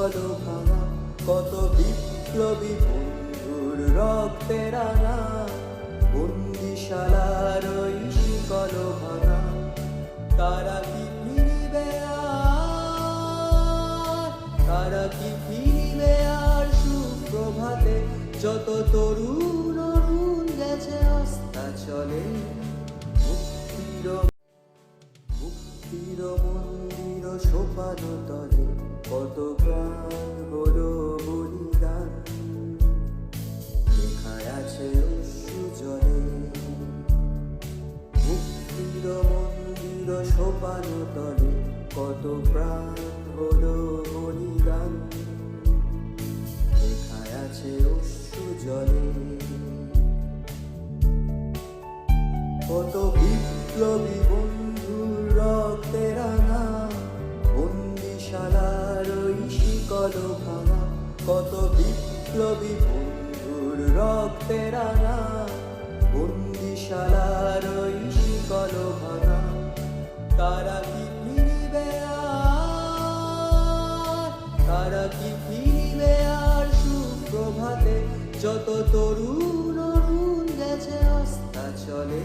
শিকল ভাঙা, কত বিপ্লবী বন্ধুর রক্তে রাঙা, বন্দিশালার ওই শিকল ভাঙা, তারা কি ফিরিবে আর? তারা কি ফিরিবে আর সুপ্রভাতে? যত তরুণ অরুণ গেছে, অস্তা চলে। মুক্তির মুক্তির মন্দির সোপান তলে সোপান তলে, কত প্রাণ হলো বলিদান লেখায় আছে অশ্রু জলে। কত বিপ্লবী বন্ধুর রক্তে রাঙা, বন্দিশালার ওই শিকল ভাঙা, কত বিপ্লবী বন্ধুর রক্তে রাঙা। তারা কি ফিরিবে তারা কি ফিরিবে আর যত তরুণ অরুণ গেছে আস্থা চলে